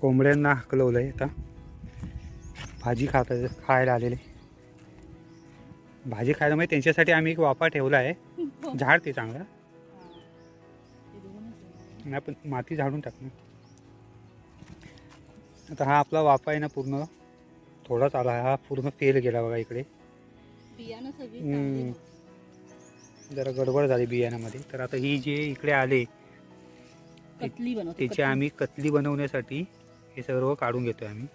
कोंबड्यांना हकलवलं आहे आता. भाजी खात खायला आलेले. भाजी खायला म्हणजे त्यांच्यासाठी आम्ही एक वाफा ठेवला आहे. झाड ते चांगलं. नाही पण माती झाडून टाक ना आता हा आपला वाफा आहे ना पूर्ण. थोडाच आला हा पूर्ण फेल गेला बघा इकडे. जरा गडबड झाली बियाण्यामध्ये. तर आता ही जे इकडे आले त्याची. आम्ही कतली बनवण्यासाठी हे सर्व काढून घेतोय आम्ही.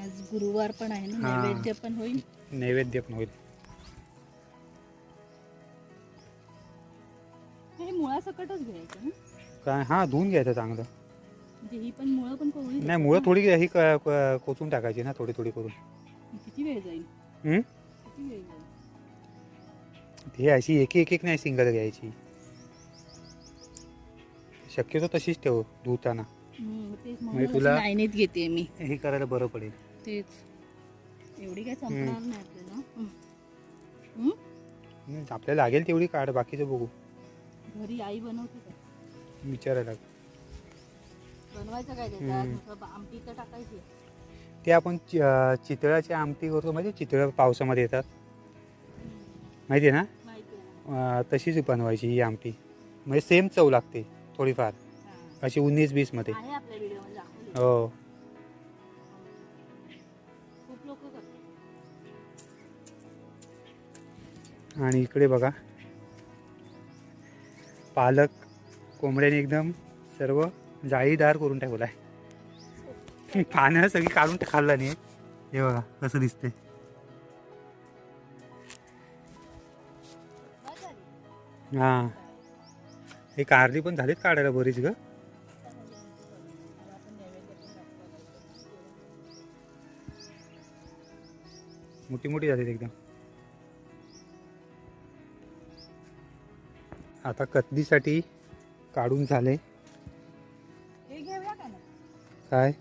आज गुरुवार पण आहे ना हा. नैवेद्य पण होईल? नैवेद्य पण होईल. हे मुळासकटच घ्यायचं ना? काय? हा धुवून घ्यायचं चांगलं. म्हणजे ही पण मुळं पण कोवळी नाही मुळं. थोडी ही क- क- कोचून टाकायची ना थोडी थोडी करून. किती वेळ जाईल? हम्म? किती वेळ जाईल? ही अशी एक एक एक नाही सिंगल घ्यायची. शक्यतो तशीच ठेव धुताना. म्हणजे तुला- लाईनीत घेते मी. हे करायला बरं पडेल. तेच. एवढी काय संपणार नाही आपल्याला लागेल तेवढी काढ बाकीचं बघू. घरी आई बनवते का? विचारायला बनवायचं काय आमटी तर टाकायची. ते आपण चि- अं, चितळाची आमटी करतो माहिती चितळ पावसामध्ये येतात. माहिती आहे ना? तशीच बनवायची ही आमटी. म्हणजे सेम चव लागते थोडीफार. अशी उन्नीस आहे आपल्या व्हिडिओमध्ये दाखवली. हो. खूप लोक करतात. आणि इकडे बघा. पालक कोंबड्याने एकदम सर्व जाळीदार करून ठेवलाय पानं सगळी काढून खाल्ला नाही. हे बघा कसं दिसते बस. हा. हे कारली पण झालीत काढायला बरीच ग. मोठी मोठी झालीत एकदम. आता कतलीसाठी काढून झाले. काय?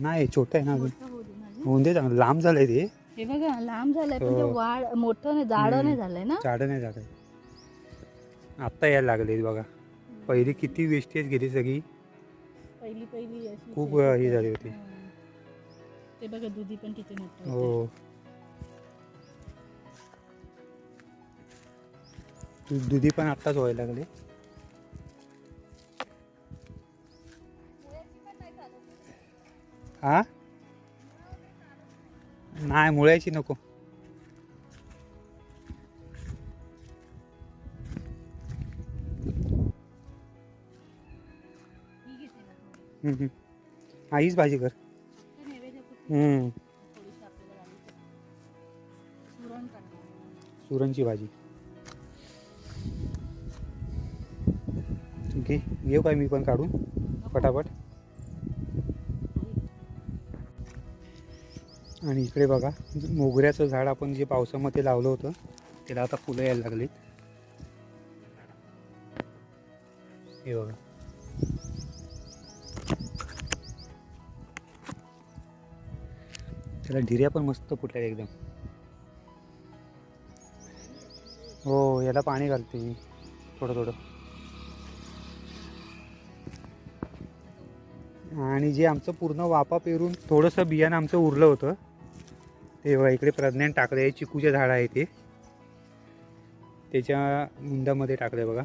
नाही छोटं आहे ना अजून. होऊन दे चांगलं. लांब झालंय ते. हे बघा लांब झालंय पण ते हो. वाढ मोठं नाही जाड. नाही झालंय ना? झाडं नाही झालंय. आत्ता यायला लागले बघा. पहिली किती वेस्टेज गेली सगळी. पहिली पहिली अशी खूप हे झाली होती. ते बघा दुधी पण किती मोठं हो. दुधी पण आत्ताच व्हायला लागले. हा? नाही मुळ्याची नको. ही. हा हीच भाजी कर. फक्त नैवेद्यापुरती घे. घेऊ काय मी पण काढून. फटाफट. पटापट आणि इकडे बघा मोगऱ्याचं झाड आपण जे पावसामध्ये लावलं होतं त्याला आता फुलं यायला लागलीत. हे बघा. त्याला ढिऱ्या पण मस्त फुटल्या एकदम. हो याला पाणी घालते मी. थोडं थोडं. आणि जे आमचं पूर्ण वापा पेरून थोडंसं बियाणं आमचं उरलं होतं. ते बघा इकडे प्रज्ञान टाकलं आहे चिकूचे झाड आहे ते. त्याच्या मुंडामध्ये टाकलं बघा.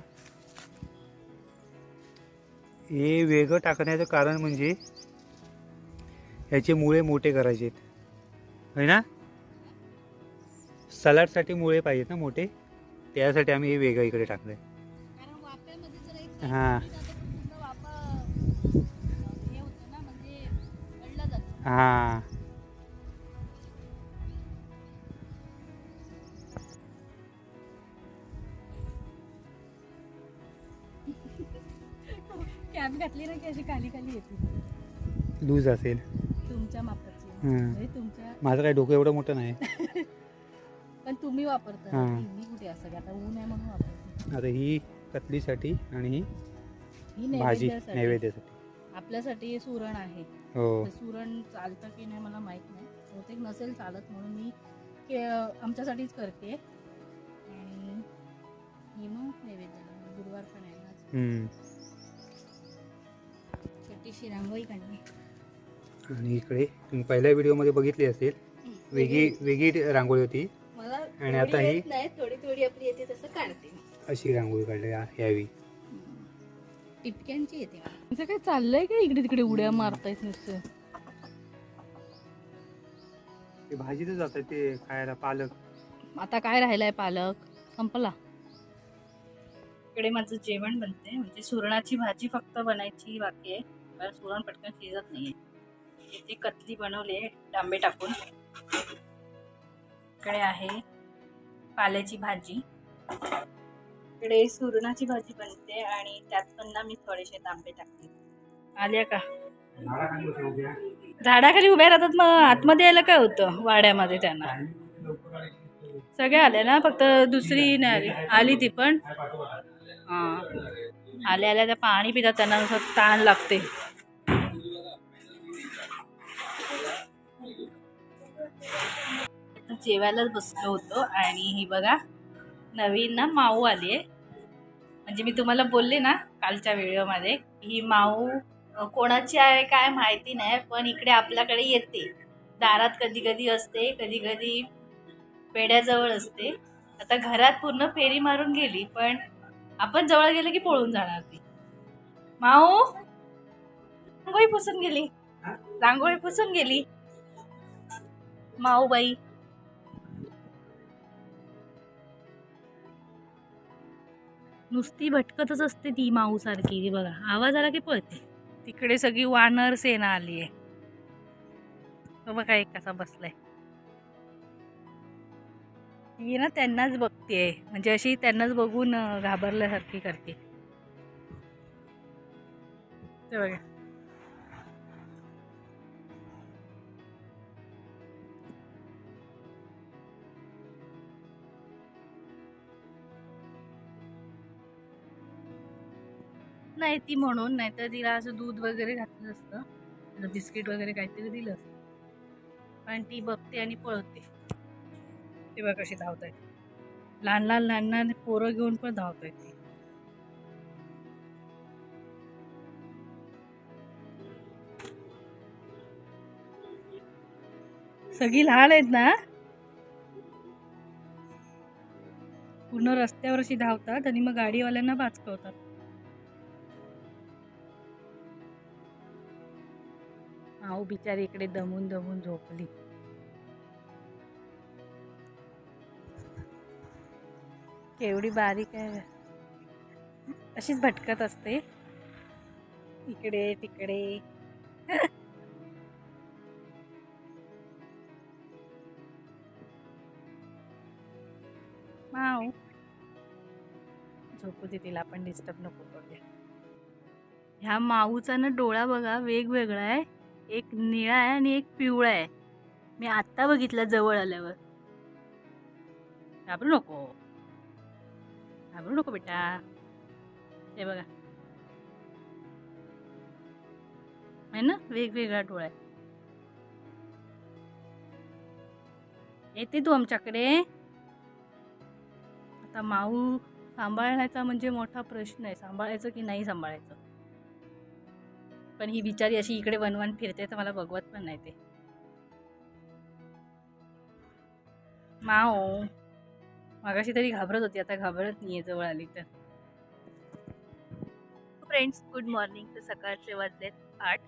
हे वेगळं टाकण्याचं कारण म्हणजे ह्याचे मुळे मोठे करायचे आहे ना? सलाडसाठी मुळे पाहिजेत ना मोठे? त्यासाठी आम्ही हे वेगळं इकडे एक हा. हां. कॅप घातली ना की अशी खाली खाली येते. लूज असेल. तुमच्या मापाची. हम्म. म्हणजे तुमच्या माझं काय डोकं एवढं मोठं नाही. पण तुम्ही वापरता. हा. मी कुठे असं का आता ऊन आहे म्हणून वापरते. आता ही कतलीसाठी आणि ही ही भाजी नैवेद्यासाठी. नैवेद्यासाठी. आपल्यासाठी हे सुरण आहे. हो. सुरण चालतं की नाही मला माहीत नाही. बहुतेक नसेल चालत म्हणून मी के- आमच्यासाठीच करते. आणि ही मग नैवेद्याला गुरुवार पण आहे आज. हम्म. छोटीशी रांगोळी काढली. आणि इकडे तुम्ही पहिल्या व्हिडिओमध्ये बघितली असेल. वेगळी वेगळी रांगोळी होती. मला आणि आता एवढी ही? येत नाही. थोडी थोडी आपली येते तसं काढते मी. अशी रांगोळी काढली यावी. टिपक्यांची येते मला तुमचं काय चाललंय का इकडे तिकडे उड्या मारतायत नुसतं? ते भाजीतच जातात ते खायला पालक. आता काय राहिलाय पालक? संपला. इकडे माझं जेवण बनते म्हणजे सुरणाची भाजी फक्त बनायची बाकी आहे. कारण सुरण पटकन शिजत नाहीये. इथे कतली बनवली आहे डांबे टाकून. इकडे आहे पाल्याची भाजी. इकडे सुरणाची भाजी बनते आणि त्यात पण ना मी थोडेसे तांबे टाकते. आल्या का? झाडाखाली उभ्या. राहतात मग आतमध्ये यायला काय होतं? वाड्यामध्ये त्यांना. सगळे आले ना? फक्त दुसरी नाही आली. आली ती पण? हां. आल्या आल्या त्या पाणी पितात त्यांना नुसतं ताण लागते. जेवायलाच बसलो होतो आणि ही बघा नवीन ना माऊ आली आहे म्हणजे मी तुम्हाला बोलले ना कालच्या व्हिडिओमध्ये ही माऊ कोणाची आहे काय माहिती नाही पण इकडे आपल्याकडे येते. दारात कधी कधी असते कधी कधी पेड्याजवळ असते. आता घरात पूर्ण फेरी मारून गेली पण आपण जवळ गेलं की पळून जाणार ती. माऊ रांगोळी पुसून गेली. रांगोळी पुसून गेली. माऊ नुसती भटकतच असते ती माऊ सारखी ती बघा. आवाज आला की पळते. तिकडे सगळी वानर सेना आली आहे. बघा एक कसा बसलाय. ती ना त्यांनाच बघते. म्हणजे अशी त्यांनाच बघून घाबरल्यासारखी करते. ते बघा. नाही ती म्हणून नाही तर तिला असं दूध वगैरे घातलं असतं. तिला बिस्किट वगैरे काहीतरी दिलं असतं. पण ती बघते आणि पळते. तेव्हा कशी धावत आहेत लहान लहान लहान लहान पोरं घेऊन पण धावत आहेत ती. सगळी लहान आहेत ना? पूर्ण रस्त्यावर अशी धावतात आणि मग गाडीवाल्यांना बाचकवतात आहो बिचारी इकडे दमून दमून झोपली. केवढी बारीक आहे. अशीच भटकत असते. इकडे तिकडे. माऊ झोपू दे तिला आपण डिस्टर्ब नको करूया. ह्या माऊचा ना डोळा बघा वेगवेगळा आहे. एक निळा आहे आणि एक पिवळा आहे. मी आत्ता बघितला जवळ आल्यावर. घाबरू नको. घाबरू नको बेटा. हे बघा. आहे ना? वेगवेगळा डोळा आहे. येते तू आमच्याकडे. आता माऊ सांभाळण्याचा म्हणजे मोठा प्रश्न आहे. सांभाळायचं की नाही सांभाळायचं? पण ही बिचारी अशी इकडे वनवन फिरते तर मला बघवत पण नाही ते. माओ. मागाशी तरी घाबरत होती आता घाबरत नाहीये जवळ आली तर. फ्रेंड्स गुड मॉर्निंग तर सकाळचे वाजलेत आठ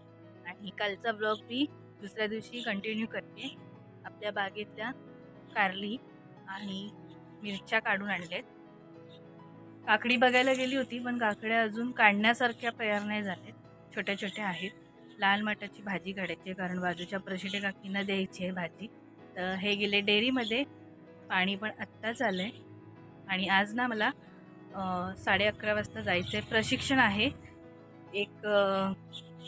आणि कालचा ब्लॉग मी दुसऱ्या दिवशी कंटिन्यू करते. आपल्या बागेतल्या कारली आणि मिरच्या काढून आणल्यात. काकडी बघायला गेली होती पण काकड्या अजून काढण्यासारख्या तयार नाही झाल्यात. छोट्या छोट्या आहेत. लाल मटाची भाजी काढायची आहे कारण बाजूच्या प्रशिटे काकींना द्यायची आहे भाजी. तर हे गेले डेअरीमध्ये. पाणी पण आत्ताच आलं आहे आणि आज ना मला साडे अकरा वाजता जायचं आहे प्रशिक्षण आहे. एक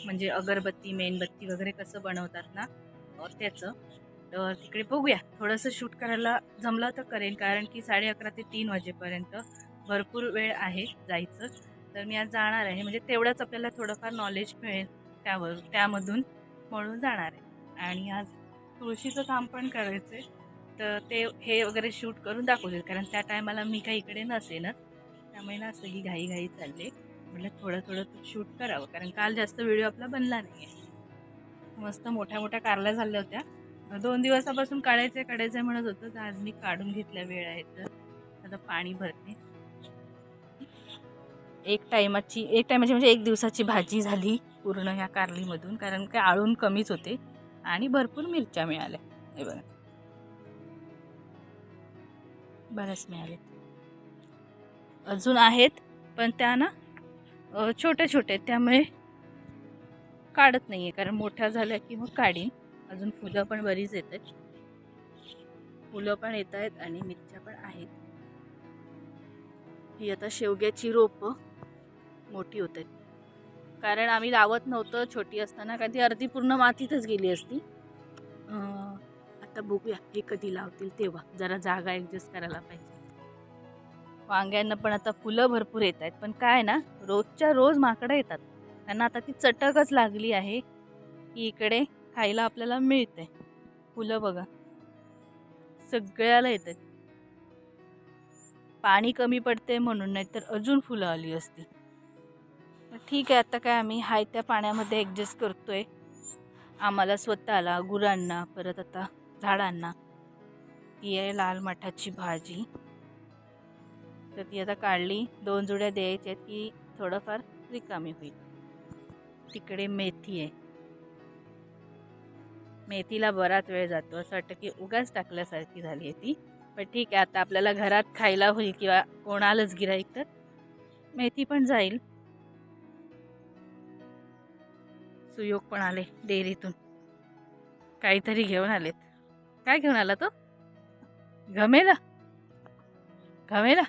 म्हणजे अगरबत्ती मेणबत्ती वगैरे कसं बनवतात ना त्याचं. तर तिकडे बघूया. थोडंसं शूट करायला जमलं तर करेन कारण की साडे अकरा ते तीन वाजेपर्यंत भरपूर वेळ आहे जायचं. तर मी आज जाणार आहे. म्हणजे तेवढंच आपल्याला थोडंफार नॉलेज मिळेल त्यावर त्यामधून म्हणून जाणार आहे. आणि आज तुळशीचं काम पण करायचं आहे. तर ते हे वगैरे शूट करून दाखवतील. कारण त्या टायमाला मी काही इकडे नसेनच त्यामुळे ना सगळी घाई घाई चालले म्हटलं थोडं थोडं शूट करावं. कारण काल जास्त व्हिडिओ आपला बनला नाही आहे मस्त मोठ्या मोठ्या कारल्या झाल्या होत्या. दोन दिवसापासून काढायचं काढायचं म्हणत होतं. तर आज मी काढून घेतल्या वेळ आहे तर. आता पाणी भरते. एक टायमाची एक टायमाची म्हणजे एक दिवसाची भाजी झाली पूर्ण ह्या कारलीमधून कारण काय आळून कमीच होते आणि भरपूर मिरच्या मिळाल्या. हे बघा. बऱ्याच मिळाले अजून आहेत पण त्या ना छोट्या छोट्या आहेत. त्यामुळे काढत नाही आहे कारण मोठ्या झाल्या की मग काढीन. अजून फुलं पण बरीच येत आहेत. फुलं पण येत आहेत आणि मिरच्या पण आहेत. ही आता शेवग्याची रोपं. मोठी होत आहेत. कारण आम्ही लावत नव्हतं छोटी असताना कारण ती अर्धी पूर्ण मातीतच गेली असती. आता बघूया हे कधी लावतील तेव्हा. जरा जागा ॲडजस्ट करायला पाहिजे. वांग्यांना पण आता फुलं भरपूर येत आहेत. पण काय ना रोजच्या रोज माकडं येतात. त्यांना आता ती चटकच लागली आहे की इकडे खायला आपल्याला मिळते फुलं बघा. सगळ्याला येतात पाणी कमी पडते म्हणून नाही तर अजून फुलं आली असती. ठीक आहे आता काय आम्ही हाय त्या पाण्यामध्ये ॲडजस्ट करतो आहे आम्हाला स्वतःला गुरांना परत आता झाडांना ही आहे लाल मठाची भाजी. तर ती आता काढली दोन जुड्या द्यायच्या आहेत की थोडंफार रिकामी होईल. तिकडे मेथी आहे. मेथीला बराच वेळ जातो असं वाटतं की उगाच टाकल्यासारखी झाली आहे ती. पण ठीक आहे आता आपल्याला घरात खायला होईल किंवा कोणालाच गिराईक तर मेथी पण जाईल. सुयोग पण आले डेअरीतून. काहीतरी घेऊन आलेत. काय घेऊन आला तो? घमेला? घमेला?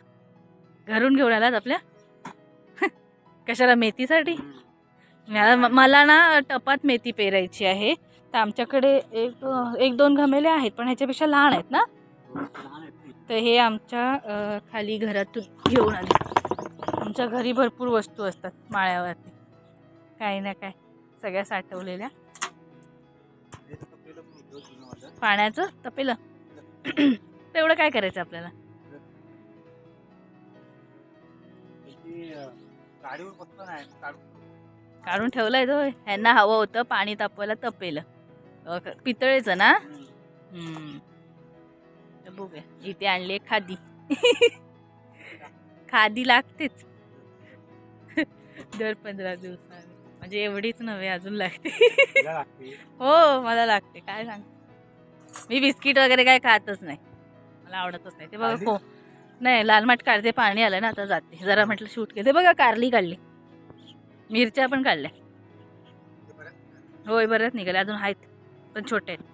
घरून घेऊन आलात आपल्या? कशाला मेथीसाठी? मला मला ना टपात मेथी पेरायची आहे. तर आमच्याकडे एक एक दोन घमेले आहेत पण ह्याच्यापेक्षा लहान आहेत ना? तर हे आमच्या खाली घरातून घेऊन आले. आमच्या घरी भरपूर वस्तू असतात माळ्यावरती. काही ना काय सगळ्या साठवलेल्या. पाण्याचं? तपेलं? तेवढं काय करायचं आपल्याला? काढून ठेवलंय तो. ह्यांना हवं होतं पाणी तापवायला तपेलं. पितळेचं ना? बघूया. इथे आणली खादी. खादी लागतेच. दर पंधरा दिवसाने म्हणजे एवढीच नव्हे अजून लागते. हो मला लागते. काय सांग? मी बिस्किट वगैरे काय खातच नाही. मला आवडतच नाही. ते बघा? को नाही लाल माठ काढते पाणी आलं ना आता जाते. जरा म्हटलं शूट केले. बघा कारली काढली. मिरच्या पण काढल्या. होय बरंच निघाले अजून आहेत पण छोटे आहेत.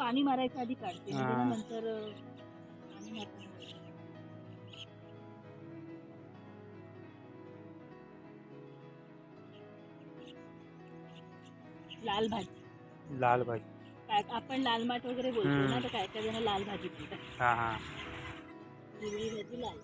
पाणी मारायच्या आधी काढते हा. नंतर अं, पाणी मारताना लाल भाजी. लाल भाजी. काय आपण लाल माठ वगैरे बोलतो हम्म. ना तर काय काय जण लाल भाजी बोलतात. हा हा. हिरवी भाजी लाल.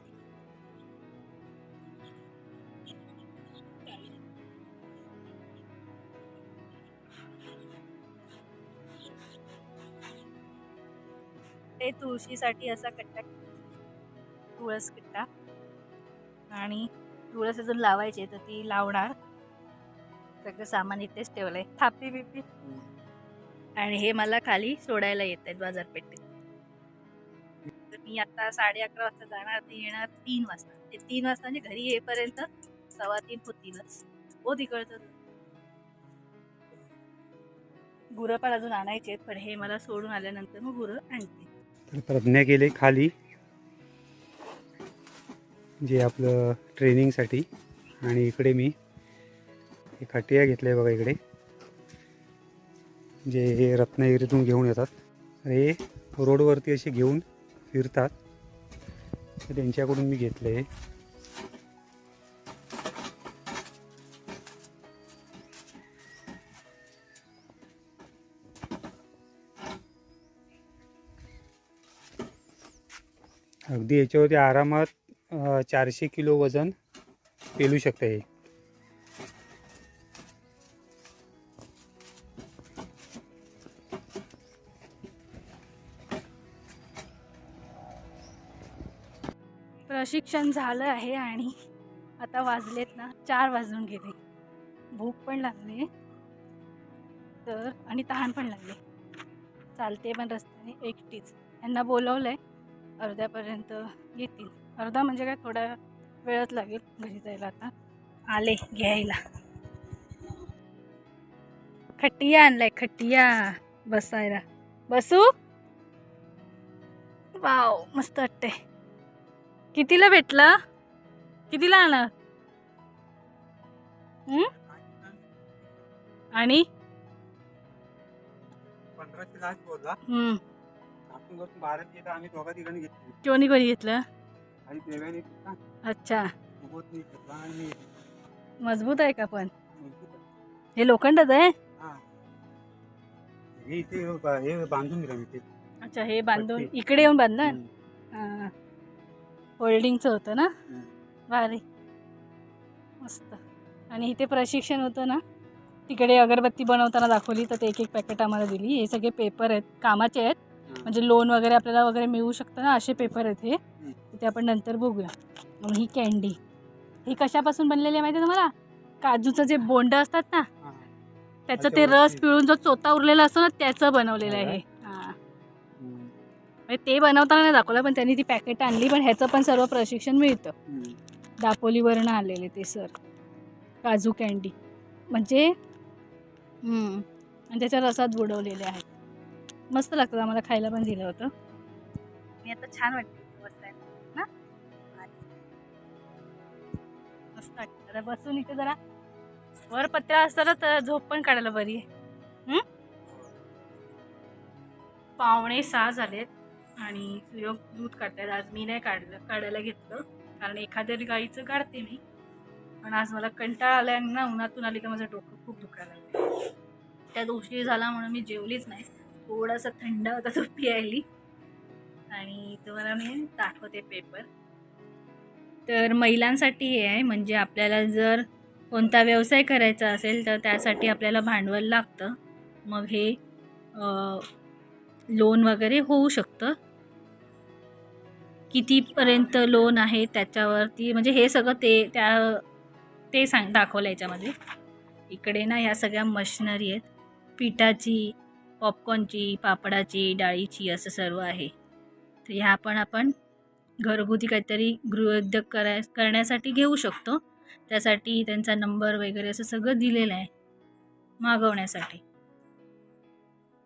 ते तुळशीसाठी असा कट्टा तुळस कट्टा. आणि तुळस अजून लावायचे तर ती लावणार. सगळं सामान इथेच ठेवलंय. थापी बिपी. आणि हे मला खाली सोडायला येत आहेत बाजारपेठेत मी आता साडे अकरा वाजता जाणार ते येणार तीन वाजता. ते तीन वाजता म्हणजे घरी येईपर्यंत सव्वा तीन होतीलच. हो तिकडचं. गुरं पण अजून आणायचे आहेत पण हे मला सोडून आल्यानंतर मग गुरं आणते. तर प्रज्ञा गेले खाली. जे आपलं ट्रेनिंगसाठी आणि इकडे मी एक खटिया घेतलं आहे बघा इकडे. जे हे रत्नागिरीतून घेऊन येतात. तर हे रोडवरती असे घेऊन फिरतात. तर त्यांच्याकडून मी घेतलं आहे अगदी याच्यावरती आरामात चारशे किलो वजन पेलू शकतं हे. प्रशिक्षण झालं आहे आणि आता वाजलेत ना चार वाजून गेले. भूक पण लागली तर आणि तहान पण लागली चालते पण रस्त्याने एकटीच. यांना बोलवलं आहे अर्ध्यापर्यंत येतील. अर्धा म्हणजे काय थोडा वेळच लागेल घरी जायला आता. आले घ्यायला. खटिया आणलाय खटिया बसायला. बसू? वाव मस्त वाटते कितीला भेटलं? कितीला आणलं हं? आणि? आम्ही दोघा घेतली. कोणी कोणी घेतलं? आणि घेतला. अच्छा. उभोतनी घेतला आणि मी मजबूत आहे का पण? मजबूत आहे. हे लोखंडच आहे? हा. हे इथे हे बांधून दिलं मी ते. अच्छा हे बांधून पट्टी. इकडे येऊन बांधलं हम्म. हां. होल्डिंगचं होतं ना? हम्म. भारी. मस्त. आणि इथे प्रशिक्षण होतं ना? तिकडे अगरबत्ती बनवताना दाखवली तर ते एक एक पॅकेट आम्हाला दिली. हे सगळे पेपर आहेत कामाचे आहेत. म्हणजे लोन वगैरे आपल्याला वगैरे मिळू शकतं ना असे पेपर आहेत हे. ते आपण नंतर बघूया. म्हणून ही कॅन्डी ही कशापासून बनलेली आहे माहिती आहे तुम्हाला? काजूचं जे बोंड असतात ना. त्याचं ते रस. पिळून जो चोता उरलेला असतो ना त्याचं बनवलेलं आहे हे. हां. हम्म. म्हणजे ते बनवताना नाही दाखवलं पण त्यांनी ती पॅकेट आणली पण ह्याचं पण सर्व प्रशिक्षण मिळतं. दापोलीवरनं आलेले ते सर काजू कँडी म्हणजे. आणि त्याच्या रसात बुडवलेले आहेत. मस्त लागतं आम्हाला खायला पण दिलं होतं. मी आता छान वाटते बसायला. ना मस्त बसून इथे जरा वर पत्रा असताना तर झोप पण काढायला बरी आहे. हं? पावणे सहा झालेत आणि सूर्योग दूध काढतायत. आज मी नाही काढलं काढायला घेतलं. कारण एखाद्या गाईचं काढते मी. पण आज मला कंटाळा आला ना उन्हातून आली का माझं डोकं खूप दुखायला लागलं त्यात उशीर झाला म्हणून मी जेवलीच नाही. थोडासा थंड होता तो प्यायली. आणि तुम्हाला मी दाखवते पेपर तर महिलांसाठी हे आहे म्हणजे आपल्याला जर कोणता व्यवसाय करायचा असेल तर त्यासाठी आपल्याला भांडवल लागतं. मग हे लोन वगैरे होऊ शकतं. कितीपर्यंत लोन आहे त्याच्यावरती म्हणजे हे सगळं ते त्या ते सांग दाखवलं याच्यामध्ये. इकडे ना ह्या सगळ्या मशिनरी आहेत. पिठाची पॉपकॉर्नची पापडाची डाळीची असं सर्व आहे. तर ह्या पण आपण घरगुती काहीतरी गृहोद्योग कराय करण्यासाठी घेऊ शकतो. त्यासाठी त्यांचा नंबर वगैरे असं सगळं दिलेलं आहे मागवण्यासाठी.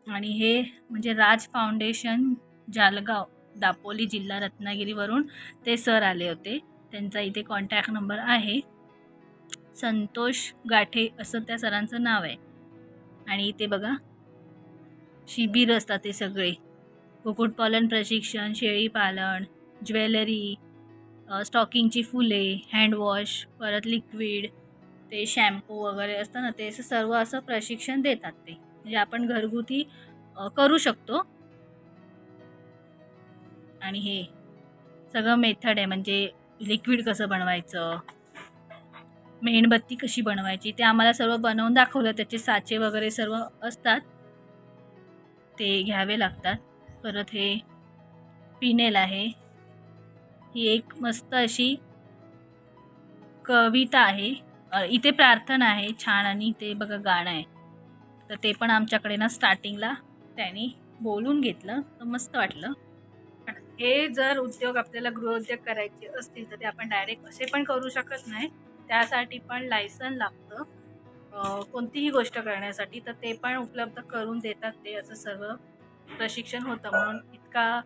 आणि हे म्हणजे राज फाउंडेशन जालगाव दापोली जिल्हा रत्नागिरीवरून ते सर आले होते. त्यांचा इथे कॉन्टॅक्ट नंबर आहे. संतोष गाठे असं त्या सरांचं नाव आहे. आणि इथे बघा शिबिर असतात ते सगळे. कुक्कुटपालन प्रशिक्षण शेळीपालन ज्वेलरी स्टॉकिंगची फुले हँडवॉश परत लिक्विड ते शॅम्पू वगैरे असतं ना ते असं सर्व असं प्रशिक्षण देतात ते. म्हणजे आपण घरगुती करू शकतो. आणि हे सगळं मेथड आहे. म्हणजे लिक्विड कसं बनवायचं? मेणबत्ती कशी बनवायची? ते आम्हाला सर्व बनवून दाखवलं. त्याचे साचे वगैरे सर्व असतात. ते घ्यावे लागतात. परत हे पिनेल आहे. ही एक मस्त अशी कविता आहे. इथे प्रार्थना आहे छान आणि ते बघा गाणं आहे. तर ते पण आमच्याकडे ना स्टार्टिंगला त्यांनी बोलून घेतलं. तर मस्त वाटलं. हे जर उद्योग आपल्याला गृहउद्योग करायचे असतील तर ते आपण डायरेक्ट असे पण करू शकत नाही. त्यासाठी पण लायसन लागतं. कोणतीही गोष्ट करण्यासाठी तर ते पण उपलब्ध करून देतात ते असं सर्व प्रशिक्षण होतं. म्हणून इतका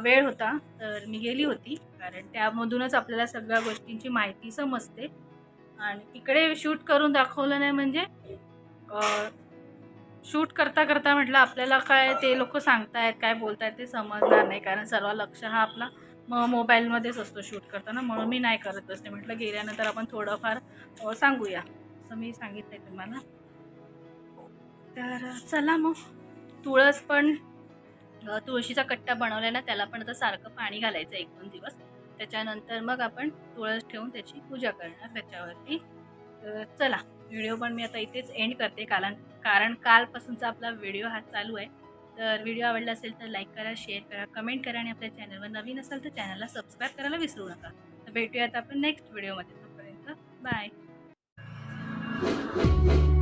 वेळ होता तर मी गेली होती. कारण त्यामधूनच आपल्याला सगळ्या गोष्टींची माहिती समजते. आणि तिकडे शूट करून दाखवलं नाही म्हणजे शूट करता करता म्हटलं आपल्याला काय ते लोक सांगतायत काय बोलतायत ते समजणार नाही. कारण सर्व लक्ष हा आपला म मोबाईलमध्येच असतो शूट करताना. म्हणून मी नाही करत असते म्हटलं गेल्यानंतर आपण थोडंफार सांगूया. असं मी सांगितलं आहे तुम्हाला. तर चला मग. तुळस पण तुळशीचा कट्टा बनवलेला त्याला पण आता सारखं पाणी घालायचं एक दोन दिवस. त्याच्यानंतर मग आपण तुळस ठेवून त्याची पूजा करणार त्याच्यावरती. तर चला. व्हिडिओ पण मी आता इथेच एंड करते. कारण कारण कालपासूनचा आपला व्हिडिओ हा चालू आहे. तर व्हिडिओ आवडला असेल तर लाईक करा शेअर करा कमेंट करा आणि आपल्या चॅनलवर नवीन असेल तर चॅनलला सबस्क्राईब करायला विसरू नका. तर भेटूयात आपण नेक्स्ट व्हिडिओमध्ये तोपर्यंत. Bye Thank you.